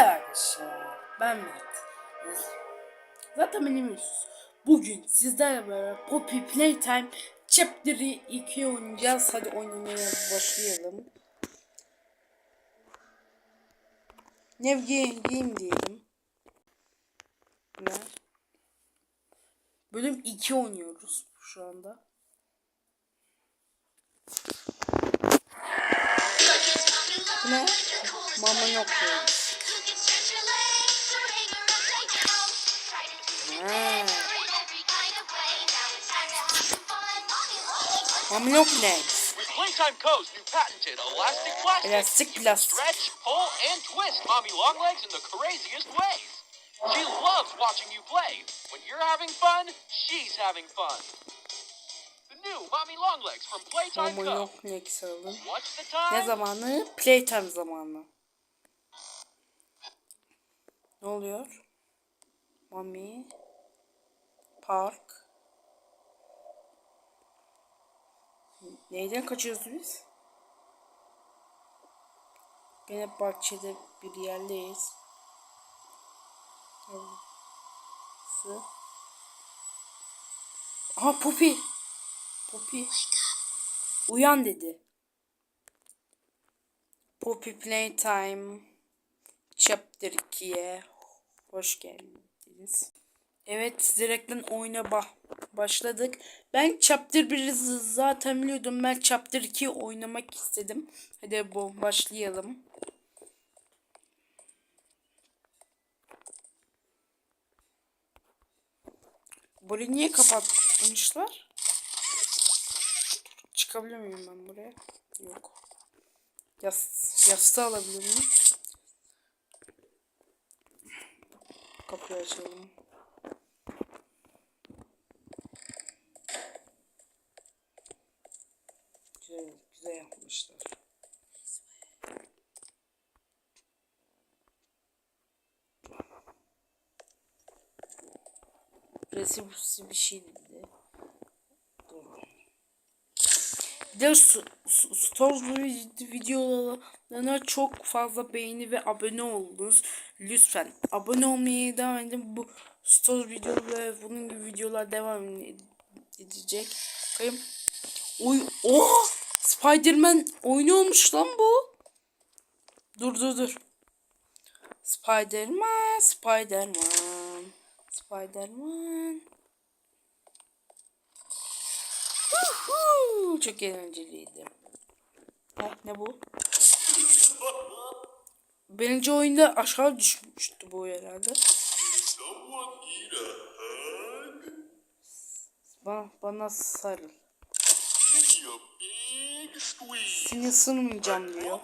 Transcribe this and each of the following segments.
Merhaba arkadaşlar. Ben Mert. Zaten bilmiyorsunuz. Bugün sizlerle beraber Poppy Playtime Chapter 2 oynayacağız. Hadi oynamaya başlayalım. New Game, diyelim. Ne? Bölüm 2 oynuyoruz şu anda. Ne? Mama yok diyoruz. Ha. Mama yok ne? With Playtime Co.'s new patented elastic plastic, Elastic plastic. stretch, pull, and twist Mommy Longlegs in the craziest ways. She loves watching you play. When you're having fun, she's having fun. The new Mommy Longlegs from Playtime Co. ne alın. What's the time? Ne zamanı? Playtime zamanı. Ne oluyor? Mami. Park. Neyden kaçıyoruz biz? Gene bahçede bir yerdeyiz. Burası. Aha Poppy. Poppy. Uyan dedi. Poppy Playtime Chapter 2'ye hoş geldiniz. Evet direkten oyuna ba- başladık. Ben Chapter 1'i z- zaten biliyordum. Ben Chapter 2 oynamak istedim. Hadi bu başlayalım. Burayı niye kapatmışlar? Çıkabiliyor muyum ben buraya? Yok. Yas yastığı alabilir miyim? Kapıyı açalım. Yapmışlar. Resimsi bir şey dedi. Dur. Bir de vid- videolarına çok fazla beğeni ve abone olunuz. Lütfen abone olmayı devam edin. Bu Stories video ve bunun gibi videolar devam edecek. Bakayım. Oy, oh! Spider-Man oyunu olmuş lan bu. Dur dur dur. Spider-Man, Spider-Man, Spider-Man. Çok eğlenceliydi. Ha, ne bu? Birinci oyunda aşağı düşmüştü bu herhalde. Bana, bana sarıl. Seni ısırmayacağım diyor.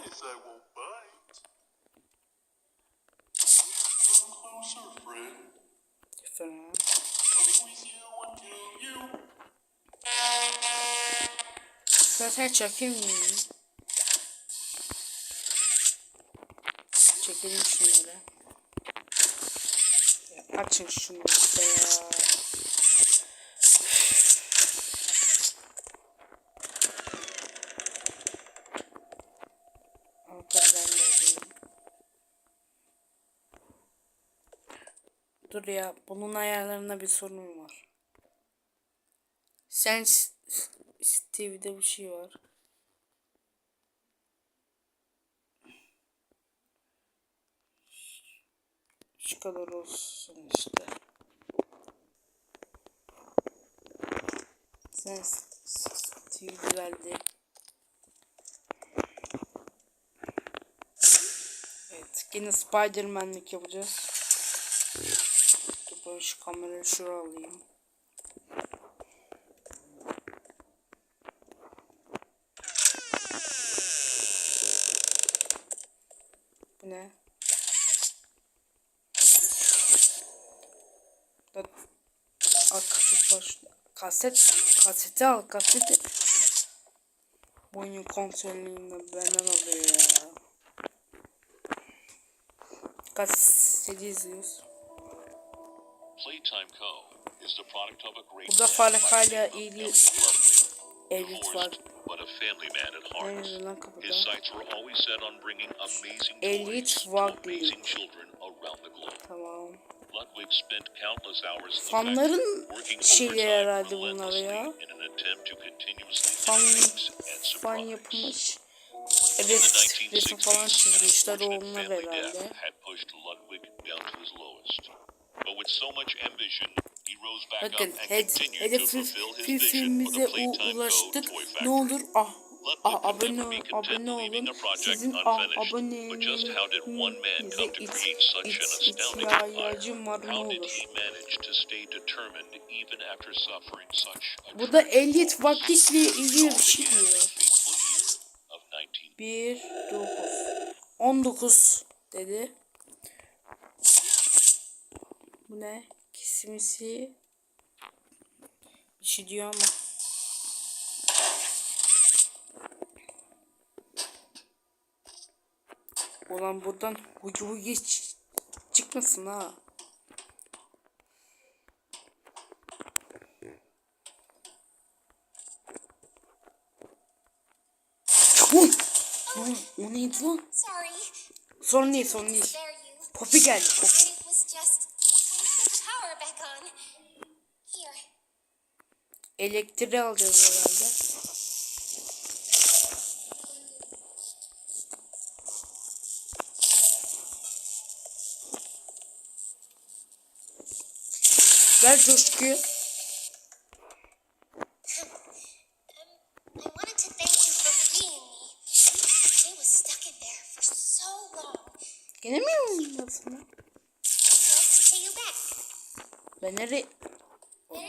You. Zaten mi? Çekelim şunları. Ya açın şunu işte ya. Arkadan da Dur ya bunun ayarlarında bir sorun var. Sen TV'de bir şey var. Şu kadar olsun işte. Sen TV verdi. Evet, yine Spider-Man'lik yapacağız. Dur şu kamerayı şuraya alayım. Bu ne? Al kaset var. Kaset. Kaseti al kaseti. Oyun konsolünü benden alıyor ya. Kaseti izliyoruz. Burada Farkayla ilgili edit var. but a family man at heart. His sights were always set on bringing amazing toys to amazing children around the globe. Tamam. Ludwig spent countless hours Fanların overtime herhalde bunlar ya. Fan, fan the Evet, resim 1960s, falan çizmişler death herhalde. Bakın up and hed, continued to hedef fulfill his vision for hedefimize ulaştık. Ne olur ah ah abone abone olun. Sizin ah unfinished. But just how did one man abonelerinize come to it, create such an it, astounding ihtiyacım var ne olur. he manage to stay determined even after suffering such a Burada Elliot Vakit'le ilgili bir şey diyor. fateful year of 19 1 9 19 dedi. Bu ne? Kesimisi bir şey diyor ama. Ulan buradan huyu huyu ç- çıkmasın ha. Uy! Lan, O neydi lan? Sorry. Sorun değil sorun değil. Poppy geldi Poppy. I was just trying to get the power back on. Here. Elektriği alacağız herhalde. Ver coşkuyu. I wanted to thank you for freeing me. I was stuck in there for so long. Gene mi yoruldasın? I'd like to pay you back. Ben nereye...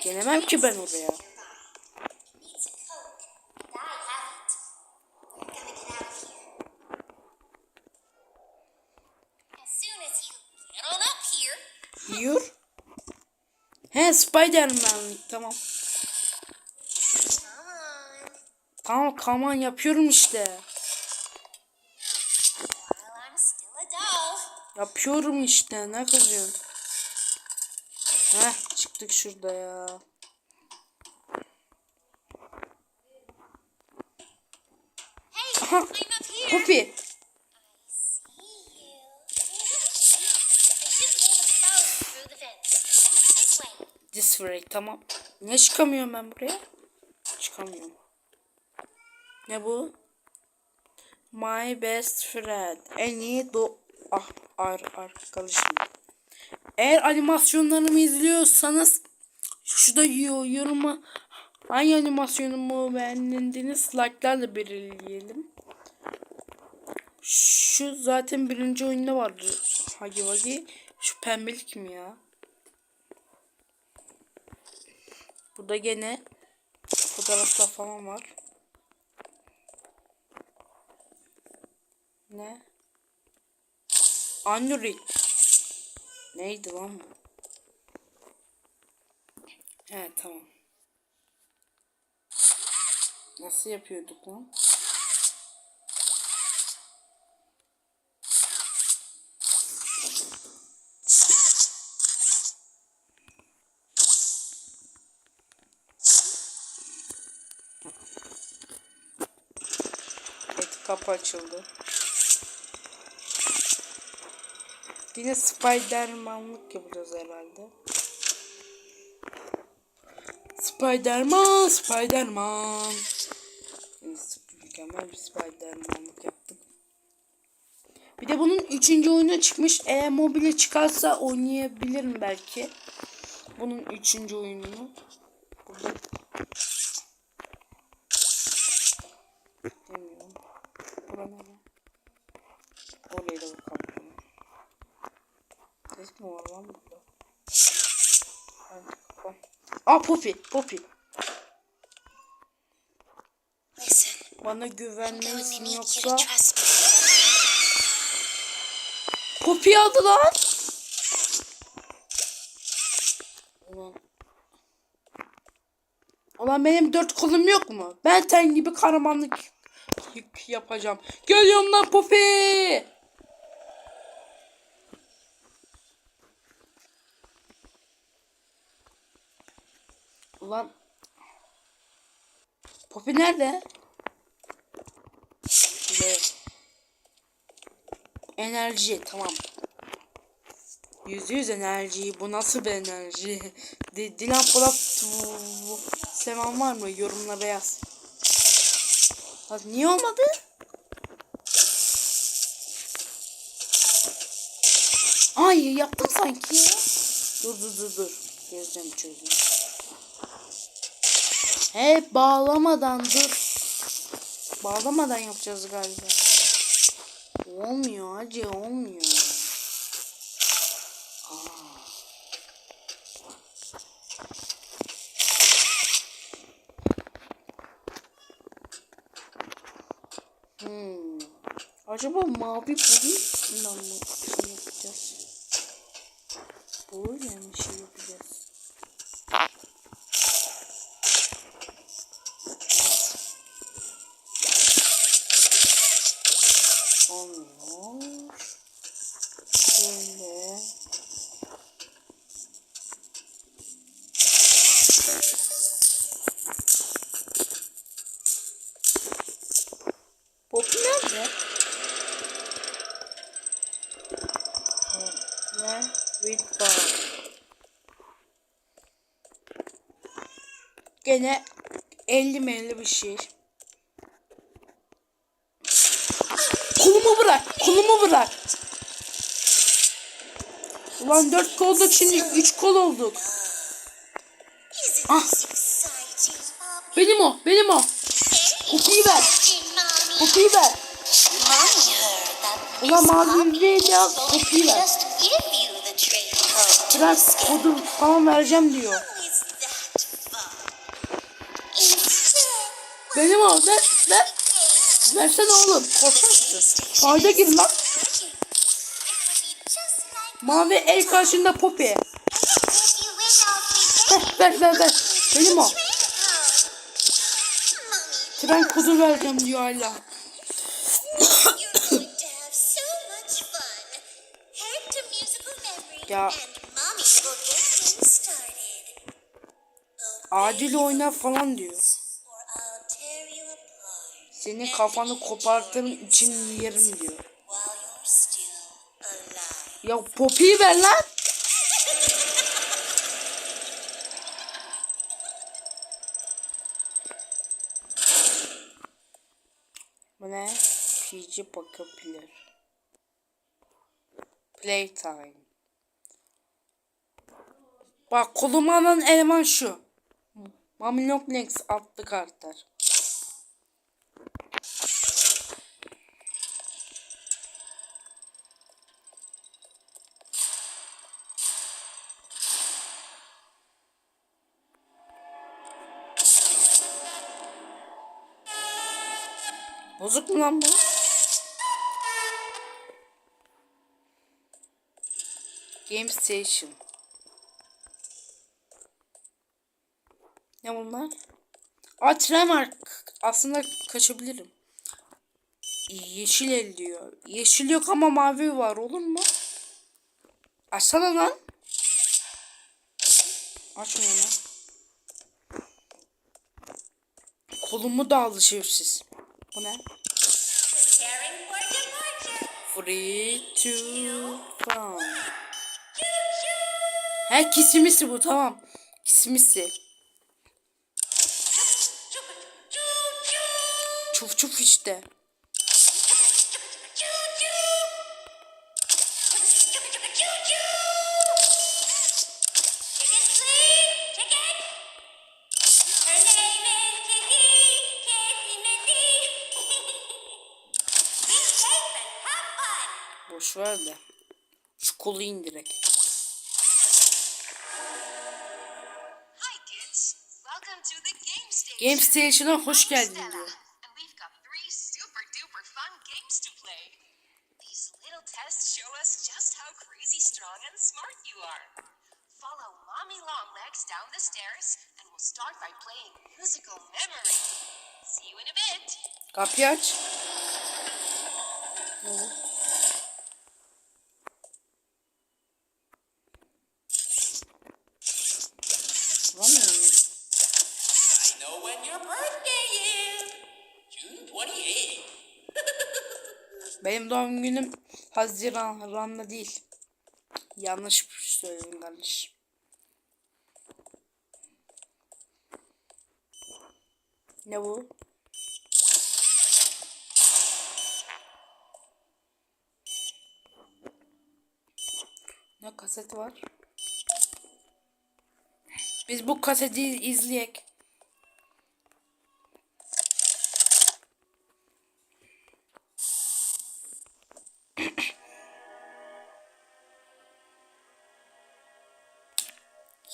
Gelemem ki ben oraya. He Spiderman'lik tamam. Tamam kaman yapıyorum işte. Yapıyorum işte ne kızıyorsun? Heh çıktık şurada ya. Hey, Aha. Poppy. See you. I should be able to follow you through the vents. This way. This way tamam. Niye çıkamıyorum ben buraya? Çıkamıyorum. Ne bu? My best friend. En iyi do... Ah ar arkadaşım. Eğer animasyonlarımı izliyorsanız şurada yo- yoruma hangi animasyonumu beğendiniz like'larla belirleyelim. Şu zaten birinci oyunda vardı. Hagi Wagi. Şu pembelik mi ya? Burada gene fotoğraflar falan var. Ne? Android. Neydi lan bu? He tamam. Nasıl yapıyorduk lan? Evet kapı açıldı. Yine Spiderman'lık yapacağız herhalde. Spiderman, Spiderman. Mükemmel bir Spiderman'lık yaptık. Bir de bunun üçüncü oyunu çıkmış. Eğer mobile çıkarsa oynayabilirim belki. Bunun üçüncü oyununu. Burada Demiyorum. Bura ne lan? Oraya da bakalım. Ses mi var lan burada? Hadi kapan. Aa Poppy. Poppy. Listen, Bana güvenmelisin yoksa. Poppy aldı lan. Ulan. Ulan benim dört kolum yok mu? Ben sen gibi kahramanlık yapacağım. Geliyorum lan Poppy. Ulan. Poppy nerede? Enerji tamam. Yüzde yüz enerji. Bu nasıl bir enerji? Dilan Polat Seman var mı? Yorumla beyaz. Bak niye olmadı? Ay yaptım sanki. Dur dur dur dur. Gözlerimi çözdüm. He bağlamadan dur. Bağlamadan yapacağız galiba. Olmuyor hacı olmuyor. Hmm. Acaba mavi mı şey yapacağız? Böyle mi şey yapacağız? Olmuyor. Böyle. Poppy nerede? Ne? With bar. Gene 50 melli bir şey. Kolumu bırak. Kolumu bırak. Ulan 4 kolduk şimdi 3 kol olduk. Ah. Benim o. Benim o. Kukiyi ver. Kukiyi ver. Ulan mavi değil ya. me ver. Bırak kodu falan vereceğim diyor. Benim o. Ver. Ver. Versene oğlum. Korkaksın. Fayda gir lan. Mavi el karşında Poppy. Heh, ver ver ver. Benim o. Tren kodu vereceğim diyor hala. you're going to have so Senin kafanı kopartırım için yerim diyor. Ya Poppy'yi ver lan. Bu ne? PG bakabilir. Playtime. Bak koluma alan eleman şu. Mamilok Lex adlı karakter. Lan bu? Game Station. Ne bunlar? Aa tren. Aslında kaçabilirim. Yeşil el diyor. Yeşil yok ama mavi var olur mu? Açsana lan. Açmıyor lan. Kolumu da şerefsiz. Bu ne? Free to fun. He kisimisi bu tamam. Kisimisi. Çuf çuf işte. Ver de. Şu kolu indirek. Game station. Game Station'a hoş geldin diyor. And we've got doğum günüm Haziran Ran'da değil. Yanlış söyledim kardeşim. Ne bu? Ne kaset var? Biz bu kaseti izleyek.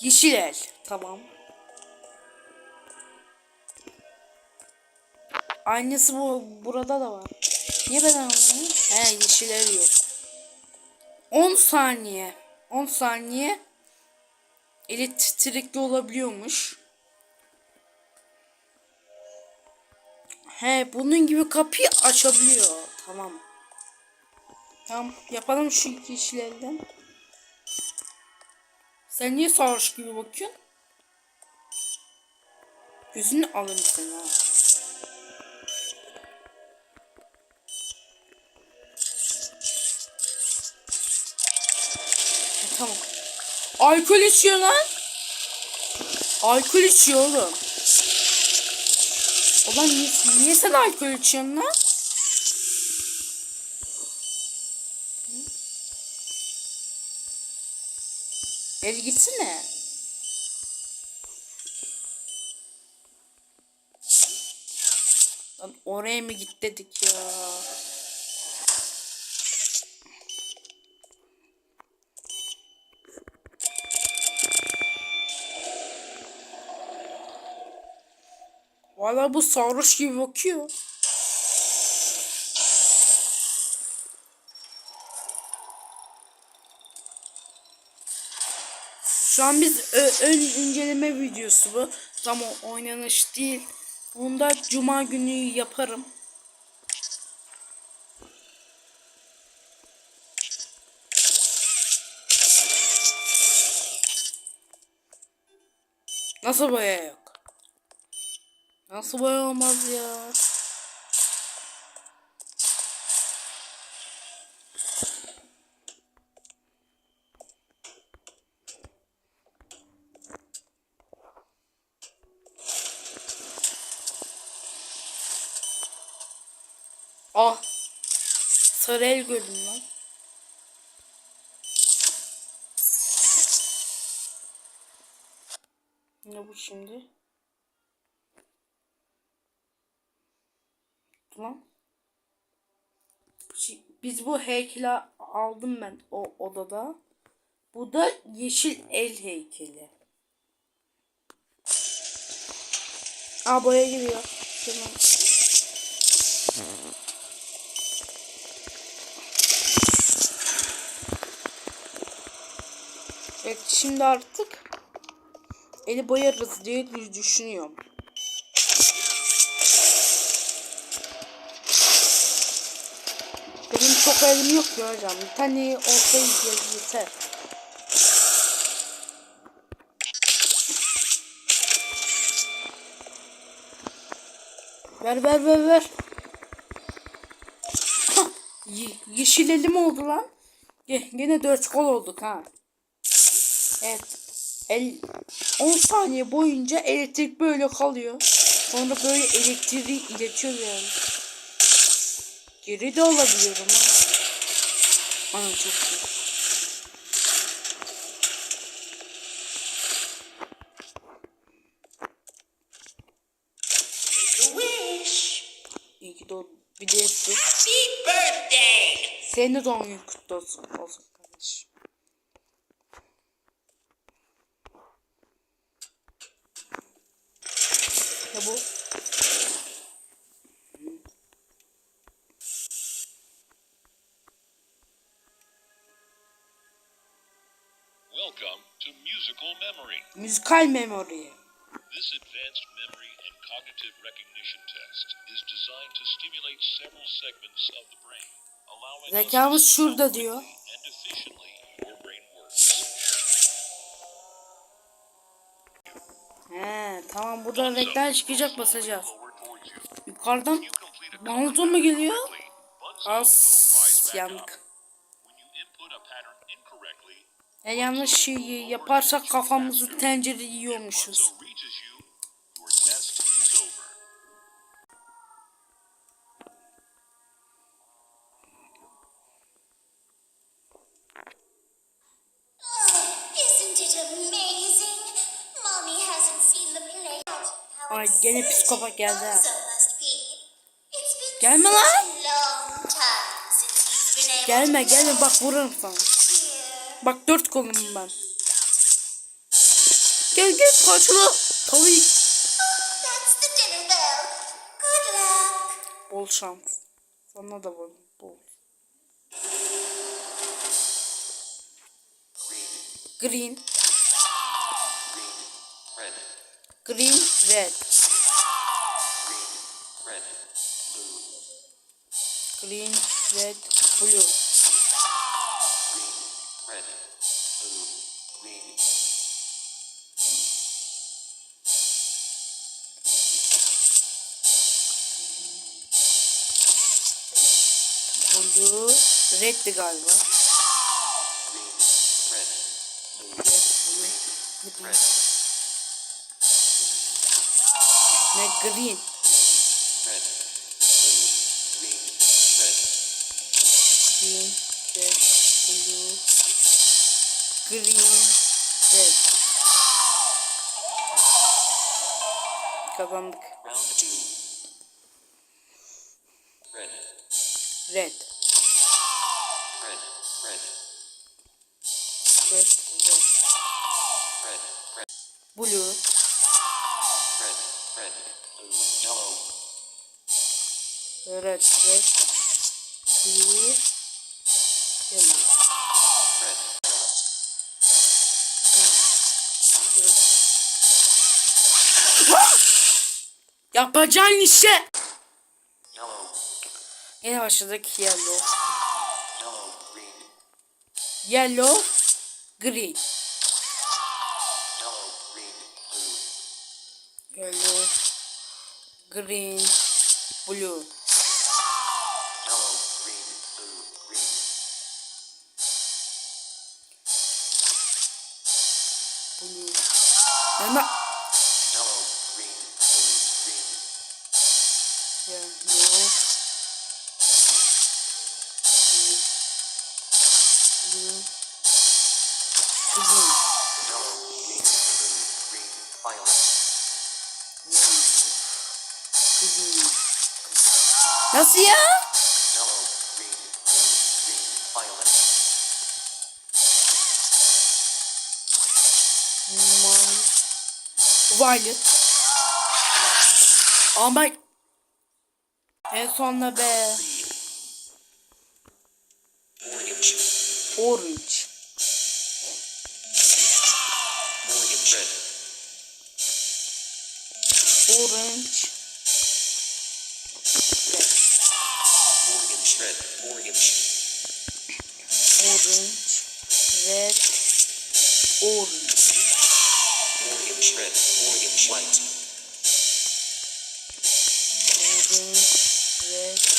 Yeşil el. Tamam. Aynısı bu burada da var. Niye ben anlamıyorum? He yeşil el yok. 10 saniye. 10 saniye elektrikli olabiliyormuş. He bunun gibi kapıyı açabiliyor. Tamam. Tamam yapalım şu iki işlerden. Sen niye sarhoş gibi bakıyorsun? Gözünü alırım seni ha. Ha, tamam. Alkol içiyor lan. Alkol içiyor oğlum. Ulan niye, niye sen alkol içiyorsun lan? El gitsene. Lan oraya mı git dedik ya. Valla bu sarhoş gibi bakıyor. Şu an biz ön inceleme videosu bu. Tam o oynanış değil. Onu da cuma günü yaparım. Nasıl boya yok? Nasıl boya olmaz ya? Ah. Sarı el gördüm lan. Ne bu şimdi? Lan. Şi- Biz bu heykeli aldım ben o odada. Bu da yeşil el heykeli. Aa boya giriyor. Tamam. Evet şimdi artık eli boyarız diye düşünüyorum. Benim çok elim yok ya hocam. Bir tane olsa yeter. Ver ver ver ver. Ye- yeşil elim oldu lan. Ge- Gene dört kol olduk ha. Evet. El 10 saniye boyunca elektrik böyle kalıyor. Sonra böyle elektriği iletiyor yani. Geri de alabiliyorum ha. Ana çok iyi. İyi ki doğdun. Bir de. Happy birthday. Senin de doğum günün kutlu olsun. Olsun Bu? Welcome to musical memory. Müzikal memori. This advanced memory and cognitive recognition test is designed to stimulate several segments of the brain, allowing us to Zekamız şurada diyor. He tamam buradan reklam çıkacak basacağız. Yukarıdan Naruto mu geliyor? As yandık. Ya yanlış şey yaparsak kafamızı tencere yiyormuşuz. Gene psikopat geldi ha. Bonzo must be. It's been Gelme lan. a long time since he's been able Gelme gelme bak vururum sana. Bak dört kolum ben. Gel gel parçala. Tabii. That's the dinner bell. Good luck. Bol şans. Sana da bol. bol. Green. Green, red. Green, red, blue. Blue, reddi galiba. Red, blue. Ne green. Green, Kazandık. Red, Red, red, red, red, red. red, Blue, red, red, yellow, red, red, blue, yellow. Yapacağın işe. Yine başladık yellow. yellow, green, Yellow, green. blue, Blue. Ama green, violet, Green. Nasıl ya? Violet. Ama en sonunda be. orange, Orange. orange, red, Orange. orange, red, orange, Orange. Red. Orange. orange, red, orange, white, Orange. Red.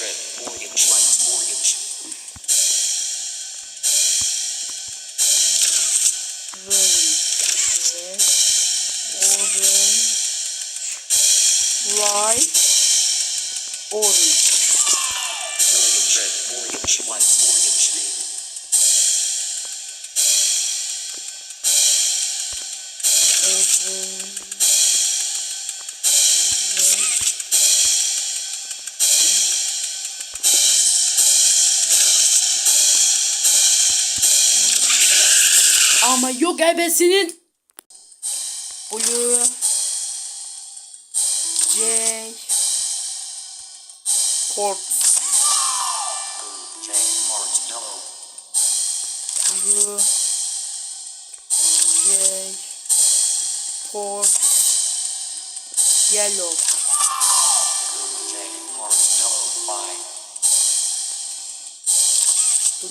White. orange, red, orange, white, orange, Orange. Red. Orange. White. Orange. Ama yok ebesinin. Blue. J. Quartz. blue, J, orange, yellow,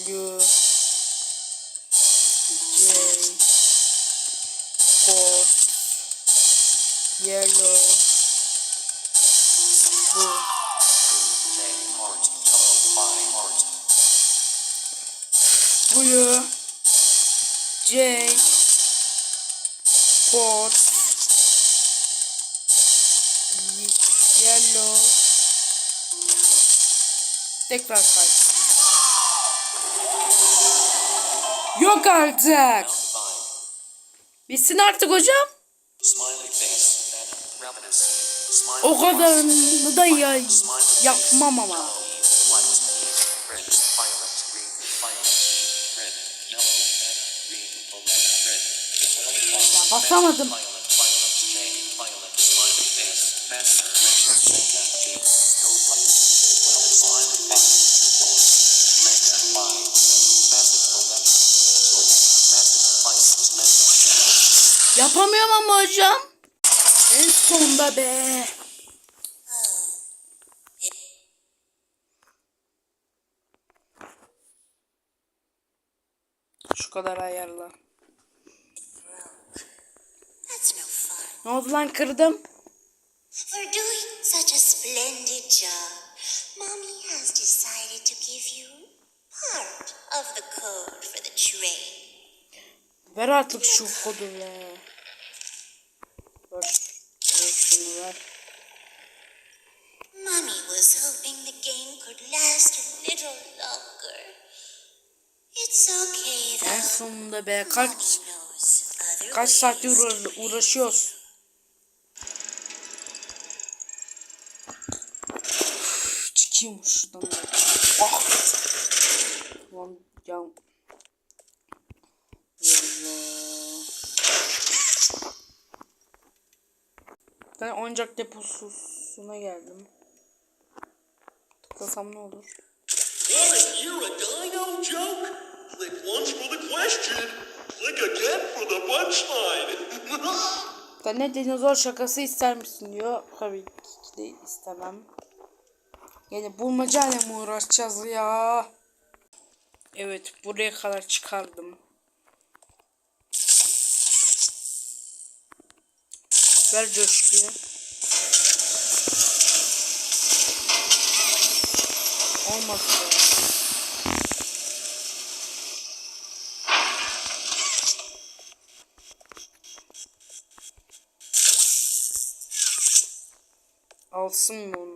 Blue. J, y- Yellow, tekrar kalp. Yok artık. Bitsin artık hocam. O kadarını da yapmam ama. Mega. Yapamıyorum ama hocam. En sonda be. Şu kadar ayarla. Oldu lan kırdım. For doing such a splendid job, Mommy has decided to give you part of the code for the train. Ver artık şu kodu be. Ver. Ver şunu ver. Mommy was hoping the game could last a little longer. It's okay En though. sonunda be kaç kaç to uğra- uğraşıyoruz. Çıkayım şuradan. ya. Ah. Lan. Yallah. Ben oyuncak deposuna geldim. Tıklasam ne olur? What, you're a dino joke? Click once for the question. Click again for the punchline. Da ne dinozor şakası ister misin diyor. Tabii ki de istemem. Yani bulmacayla mı uğraşacağız ya? Evet buraya kadar çıkardım. Ver coşkuyu. Olmadı. Alsın mı onu?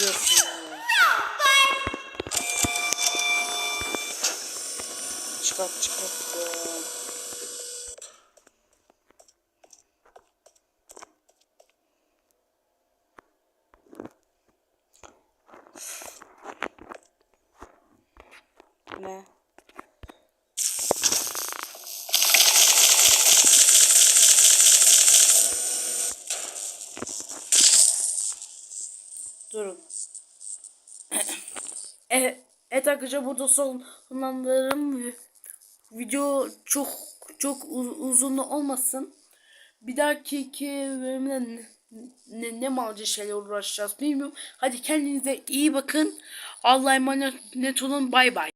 Diyorsun? Çıkart çıkart. Ne? Durun. evet, evet arkadaşlar burada sonlandırırım. Video çok çok uzun olmasın. Bir dahaki bölümde ne, ne, malca şeyler uğraşacağız bilmiyorum. Hadi kendinize iyi bakın. Allah'a emanet olun. Bay bay.